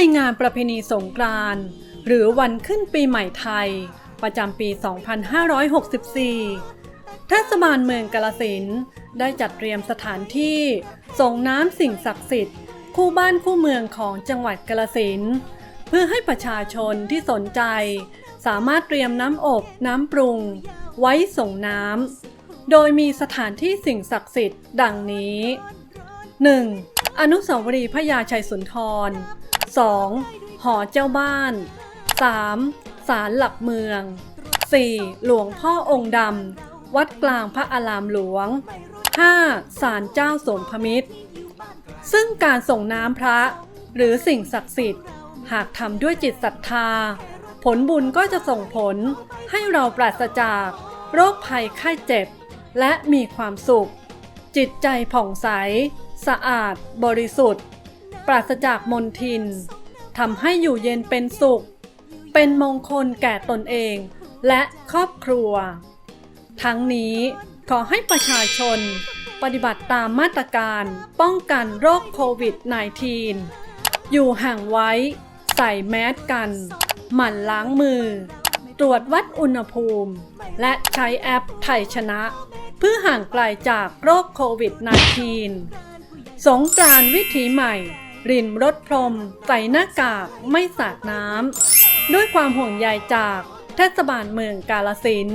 ในงานประเพณีสงกรานต์หรือวันขึ้นปีใหม่ไทย ประจำปี 2564 เทศบาลเมืองกาลสินธุ์ได้จัดเตรียมสถานที่ส่งน้ำสิ่งศักดิ์สิทธิ์ คู่บ้านคู่เมืองของจังหวัดกาลสินธุ์เพื่อให้ประชาชนที่สนใจ สามารถเตรียมน้ำอบน้ำปรุง ไว้ส่งน้ำโดยมีสถานที่สิ่งศักดิ์สิทธิ์ดังนี้ 1. อนุสาวรีย์พระยาชัยสุนทร 2. หอเจ้าบ้าน 3. ศาลหลักเมือง 4. หลวงพ่อองค์ดำ วัดกลางพระอารามหลวง 5. ศาลเจ้าสมพมิตร ซึ่งการส่งน้ำพระ หรือสิ่งศักดิ์สิทธิ์ หากทำด้วยจิตศรัทธา ผลบุญก็จะส่งผลให้เราปราศจากโรคภัยไข้เจ็บ และมีความสุข จิตใจผ่องใส สะอาดบริสุทธิ์ ปราศจากมลทินทำให้อยู่เย็นเป็นสุข เป็นมงคลแก่ตนเองและครอบครัว ทั้งนี้ขอให้ประชาชนปฏิบัติตามมาตรการป้องกันโรคโควิด -19 อยู่ห่างไว้ ใส่แมสกัน หมั่นล้างมือ ตรวจวัดอุณหภูมิ และใช้แอปไทยชนะ เพื่อห่างไกลจากโรคโควิด -19 สงกรานต์วิถีใหม่ รินรถพรม ใส่หน้ากากไม่สาดน้ำด้วยความห่วงใยจากเทศบาลเมืองกาลสิน